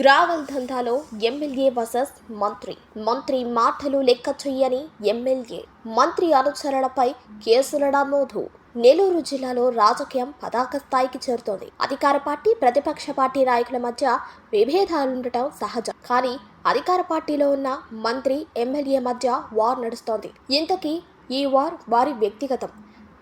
Gravel దందాలో MLA versus మంత్రి. మంత్రి మాటలు లెక్క చెయ్యని ఎమ్మెల్యే. మంత్రి అనుచరులపై కేసుల నమోదు. నెల్లూరు జిల్లాలో రాజకీయం పతాక స్థాయికి చేరుతోంది. అధికార పార్టీ ప్రతిపక్ష పార్టీ నాయకుల మధ్య విభేదాలుండటం సహజం. కానీ అధికార పార్టీలో ఉన్న మంత్రి ఎమ్మెల్యే మధ్య వార్ నడుస్తోంది. ఇంతకీ ఈ వార్ వారి వ్యక్తిగతం.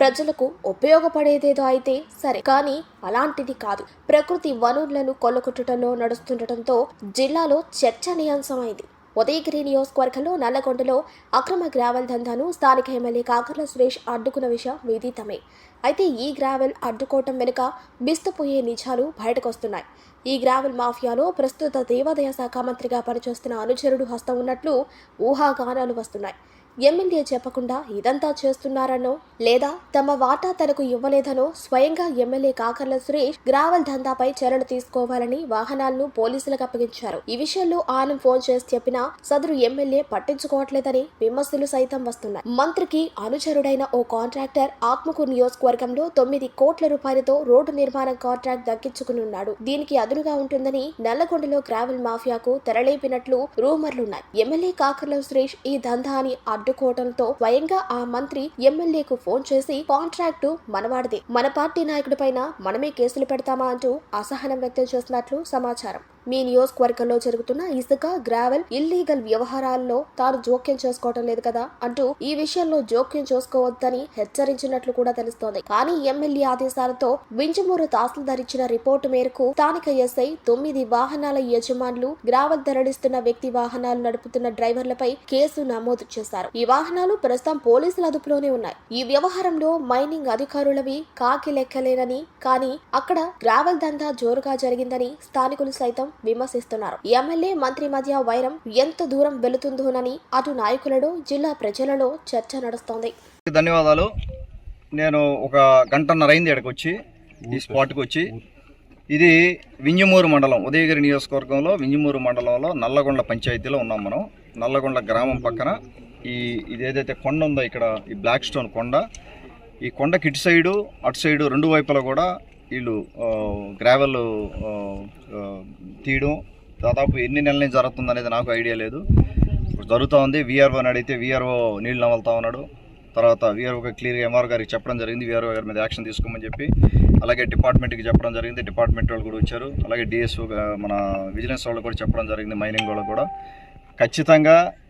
ప్రజలకు ఉపయోగపడేదేదో అయితే సరే కానీ అలాంటిది కాదు. ప్రకృతి వనరులను కొల్లగొట్టడంలో నడుస్తుండటంతో జిల్లాలో చర్చనీయాంశమైంది. ఉదయగిరి నియోజకవర్గంలో నల్లగొండలో అక్రమ గ్రావెల్ దందాను స్థానిక ఎమ్మెల్యే కాకర్ల సురేష్ అడ్డుకున్న విషయం విదితమే అయితే ఈ గ్రావెల్ అడ్డుకోవటం వెనుక బిస్తుపోయే నిజాలు బయటకొస్తున్నాయి. ఈ గ్రావెల్ మాఫియాలో ప్రస్తుత దేవాదాయ శాఖ మంత్రిగా పనిచేస్తున్న అనుచరుడు హస్తం ఉన్నట్లు ఊహాగానాలు వస్తున్నాయి. ఎమ్మెల్యే చెప్పకుండా ఇదంతా చేస్తున్నారనో లేదా తమ వాటా తనకు ఇవ్వలేదనో స్వయంగా ఎమ్మెల్యే కాకర్ల సురేష్ గ్రావెల్ దందాపై చర్యలు తీసుకోవాలని వాహనాలను పోలీసులకు అప్పగించారు. ఈ విషయంలో ఆనం ఫోన్ చేసి చెప్పినా సదరు ఎమ్మెల్యే పట్టించుకోవట్లేదని విమర్శలు సైతం వస్తున్నాయి. మంత్రికి అనుచరుడైన ఓ కాంట్రాక్టర్ ఆత్మకూరు నియోజకవర్గంలో తొమ్మిది కోట్ల రూపాయలతో రోడ్డు నిర్మాణం కాంట్రాక్ట్ దక్కించుకునున్నాడు దీనికి అదునుగా ఉంటుందని నల్లగొండలో గ్రావెల్ మాఫియాకు తెరలేపినట్లు రూమర్లున్నాయి. ఎమ్మెల్యే కాకర్ల సురేష్ ఈ దందాని అడ్డుకోవడంతో స్వయంగా ఆ మంత్రి ఎమ్మెల్యేకు ఫోన్ చేసి కాంట్రాక్టు మనవాడిది. మన పార్టీ నాయకుడి పైన మనమే కేసులు పెడతామా? అంటూ అసహనం వ్యక్తం చేస్తున్నట్లు సమాచారం. మీ నియోజకవర్గంలో జరుగుతున్న ఇసుక గ్రావెల్ ఇల్లీగల్ వ్యవహారాల్లో తాను జోక్యం చేసుకోవటం లేదు కదా అంటూ ఈ విషయంలో జోక్యం చేసుకోవద్దని హెచ్చరించినట్లు కూడా తెలుస్తోంది. కానీ ఎమ్మెల్యే ఆదేశాలతో వింజమూరు తహసీల్దార్ ఇచ్చిన రిపోర్టు మేరకు స్థానిక ఎస్ఐ తొమ్మిది వాహనాల యజమానులు గ్రావెల్ తరలిస్తున్న వ్యక్తి వాహనాలు నడుపుతున్న డ్రైవర్లపై కేసు నమోదు చేశారు. ఈ వాహనాలు ప్రస్తుతం పోలీసుల అదుపులోనే ఉన్నాయి. ఈ వ్యవహారంలో మైనింగ్ అధికారులవి కాకి లెక్కలేనని కానీ అక్కడ గ్రావెల్ దందా జోరుగా జరిగిందని స్థానికులు సైతం విమర్శిస్తున్నారు. ఎమ్మెల్యే మంత్రి మధ్య వైరం ఎంత దూరం వెళుతుందోనని అటు నాయకులలో జిల్లా ప్రజలలో చర్చ నడుస్తోంది. ధన్యవాదాలు. నేను ఒక గంటన్నర అయింది ఇక్కడికి వచ్చి ఈ స్పాట్కి వచ్చి. ఇది వింజమూరు మండలం ఉదయగిరి నియోజకవర్గంలో వింజమూరు మండలంలో నల్లగొండ పంచాయతీలో ఉన్నాం మనం. నల్లగొండ గ్రామం పక్కన ఈ ఇది ఏదైతే కొండ ఉందో ఇక్కడ ఈ బ్లాక్ స్టోన్ కొండ ఈ కొండకి ఇటు సైడు అటు సైడు రెండు వైపులా కూడా వీళ్ళు గ్రావెల్ తీయడం దాదాపు ఎన్ని నెలల నుంచి జరుగుతుంది అనేది నాకు ఐడియా లేదు. ఇప్పుడు జరుగుతూ ఉంది. వీఆర్ఓ అడిగితే వీఆర్ఓ నీళ్ళు నవలుతా ఉన్నాడు. తర్వాత వీఆర్ఓకి క్లియర్గా ఎంఆర్ గారికి చెప్పడం జరిగింది. వీఆర్ఓ గారి మీద యాక్షన్ తీసుకోమని చెప్పి అలాగే డిపార్ట్మెంట్కి చెప్పడం జరిగింది. డిపార్ట్మెంట్ వాళ్ళు కూడా వచ్చారు. అలాగే డిఎస్ఓ మన విజిలెన్స్ వాళ్ళు కూడా చెప్పడం జరిగింది. మైనింగ్ వాళ్ళు కూడా. ఖచ్చితంగా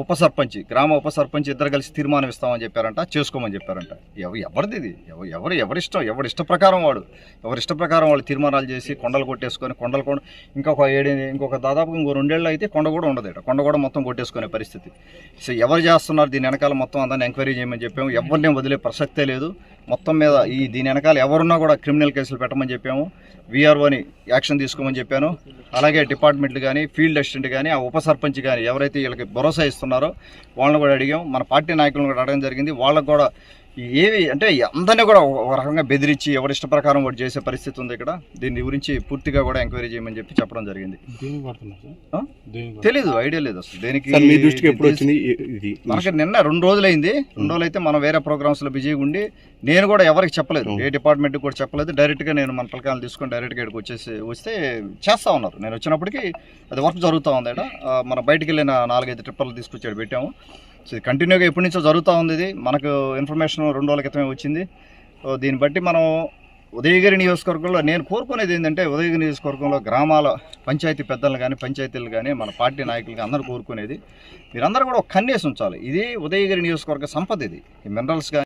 ఉప సర్పంచ్ గ్రామ ఉప సర్పంచ్ ఇద్దరు కలిసి తీర్మానం ఇస్తామని చెప్పారంట చేసుకోమని చెప్పారంట. ఎవరిది ఇది ఎవరు ఎవరు ఎవరిష్టం? ఎవరి ఇష్ట ప్రకారం వాడు. ఎవరి ఇష్ట ప్రకారం వాళ్ళు తీర్మానాలు చేసి కొండలు కొట్టేసుకొని కొండలు కొండ ఇంకొక ఏడు ఇంకొక దాదాపు ఇంకో రెండేళ్ళు అయితే కొండ కూడా ఉండదు ఇక్కడ కొండ కూడా మొత్తం కొట్టేసుకునే పరిస్థితి. సో ఎవరు చేస్తున్నారు? దీని వెనకాల మొత్తం అందరిని ఎంక్వైరీ చేయమని చెప్పాము. ఎవరిని వదిలే ప్రసక్తే లేదు. మొత్తం మీద ఈ దీని వెనకాల ఎవరున్నా కూడా క్రిమినల్ కేసులు పెట్టమని చెప్పాము. వీఆర్ఓని యాక్షన్ తీసుకోమని చెప్పాను. అలాగే డిపార్ట్మెంట్లు కానీ ఫీల్డ్ అసిస్టెంట్ కానీ ఆ ఉప సర్పంచ్ కానీ ఎవరైతే వీళ్ళకి భరోసా ఇస్తున్నారో వాళ్ళని కూడా అడిగాం. మన పార్టీ నాయకులను కూడా అడగడం జరిగింది. వాళ్ళకు కూడా ఏవి అంటే అందరినీ కూడా ఒక రకంగా బెదిరించి ఎవరి ఇష్ట ప్రకారం వాడు చేసే పరిస్థితి ఉంది ఇక్కడ. దీని గురించి పూర్తిగా కూడా ఎంక్వైరీ చేయమని చెప్పి చెప్పడం జరిగింది? తెలీదు ఐడియా లేదు అసలు. దేనికి సార్ మీ దృష్టికి ఎప్పుడు వచ్చింది? ఇ- ఇది మనకి నిన్న రెండు రోజులైంది. రెండు రోజులు అయితే మనం వేరే ప్రోగ్రామ్స్లో బిజీగా ఉండి నేను కూడా ఎవరికి చెప్పలేదు. ఏ డిపార్ట్మెంట్ కూడా చెప్పలేదు. డైరెక్ట్గా నేను మన పిల్లకాయలు తీసుకొని డైరెక్ట్గా ఇక్కడికి వచ్చేసి వస్తే చేస్తా ఉన్నారు. నేను వచ్చినప్పటికీ అది వర్క్ జరుగుతూ ఉంది ఇక్కడ మన బయటికి వెళ్ళిన నాలుగైదు ట్రిప్పర్లు తీసుకొచ్చి ఇక్కడ పెట్టాము. కంటిన్యూగా ఎప్పటి నుంచో జరుగుతూ ఉంది ఇది. మనకు ఇన్ఫర్మేషన్ రెండు రోజుల క్రితమే వచ్చింది. సో దీన్ని బట్టి మనం ఉదయగిరి నియోజకవర్గంలో నేను కోరుకునేది ఏంటంటే ఉదయగిరి నియోజకవర్గంలో గ్రామాల పంచాయతీ పెద్దలు కానీ పంచాయతీలు కానీ మన పార్టీ నాయకులు అందరూ కోరుకునేది. మీరందరూ కూడా ఒక కన్నేసి ఉంచాలి. ఇది ఉదయగిరి నియోజకవర్గ సంపద ఇది. ఈ మినరల్స్ కానీ